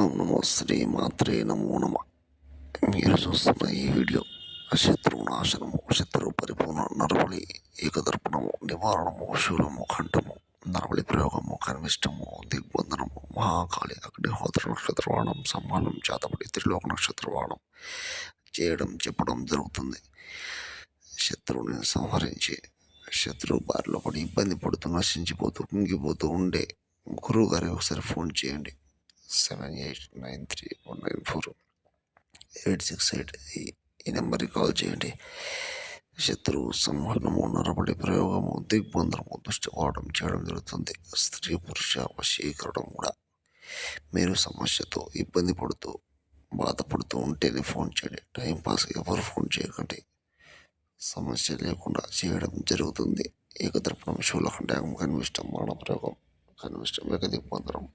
నమో శ్రీ మాత్రే నమో నమ. మీరు చూస్తున్న ఈ వీడియో శత్రువు నాశనము శత్రువు పరిపూర్ణ నరబలి ఏకదర్పణము నివారణము శూలము కంఠము నరబలి ప్రయోగము కనిష్టము దిగ్బంధనము మహాకాళి అగ్నిహోత్ర నక్షత్రవాణం సమ్మానం చేతబడి త్రిలోక నక్షత్రవాణం చేయడం చెప్పడం జరుగుతుంది. శత్రువుని సంహరించి శత్రువు బారిలో పడి ఇబ్బంది పడుతూ నశించిపోతూ కుంగిపోతూ ఉండే గురువు గారి ఒకసారి ఫోన్ చేయండి. Seven eight nine three one nine four eight six eight ఈ నెంబర్కి కాల్ చేయండి. శత్రువు సంహరణము నరబడి ప్రయోగము దిగ్బంధనము దుష్టవాడడం చేయడం జరుగుతుంది. స్త్రీ పురుష వశీకరణం కూడా. మీరు సమస్యతో ఇబ్బంది పడుతూ బాధపడుతూ ఉంటేనే ఫోన్ చేయండి. టైంపాస్ ఎవరు ఫోన్ చేయకండి. సమస్య లేకుండా చేయడం జరుగుతుంది. ఏకతరపురం శూలఖండాగం కనిష్టం మరణ ప్రయోగం కనిష్టం ఏక దిగ్బంధనం